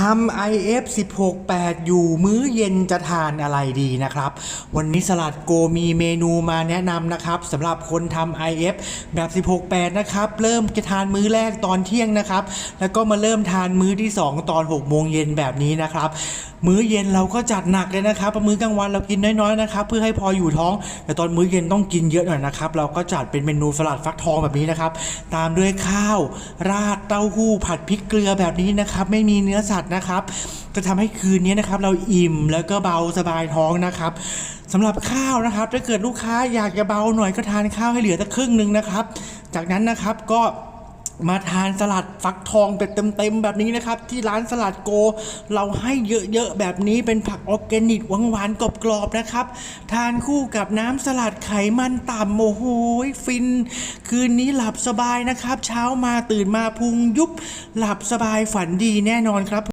ทำ IF 16 8 อยู่มื้อเย็นจะทานอะไรดีนะครับ วันนี้สลัดโกมีเมนูมาแนะนำนะครับสำหรับคนทำ IF แบบ 16 8 นะครับ เริ่มจะทานมื้อแรกตอนเที่ยงนะครับ แล้วก็มาเริ่มทานมื้อที่ 2 ตอน 6 โมงเย็นแบบนี้นะครับ มื้อเย็นเราก็จัดหนักเลยนะครับมื้อกลางวันเรากินน้อยๆนะครับ เพื่อให้พออยู่ท้อง แต่ตอนมื้อเย็นต้องกินเยอะหน่อยนะครับ เราก็จัดเป็นเมนูสลัดฟักทองแบบนี้นะครับ ตามด้วยข้าว ราดเต้าหู้ผัดพริกเกลือแบบนี้นะครับ ไม่มีเนื้อสัตว์นะครับ จะทำให้คืนนี้นะครับเราอิ่มแล้วก็เบาสบายท้องนะครับสำหรับข้าวนะครับ ถ้าเกิดลูกค้าอยากจะเบาหน่อยก็ทานข้าวให้เหลือสักครึ่งหนึ่งนะครับ จากนั้นนะครับก็มาทานสลัดฟักทองแบบเต็มๆแบบนี้นะครับ ที่ร้านสลัดโก เราให้เยอะๆแบบนี้เป็นผักออร์แกนิกหวานๆกรอบๆนะครับ ทานคู่กับน้ำสลัดไขมันต่ำโอ้โหฟิน คืนนี้หลับสบายนะครับ เช้ามาตื่นมาพุงยุบหลับสบายฝันดีแน่นอนครับ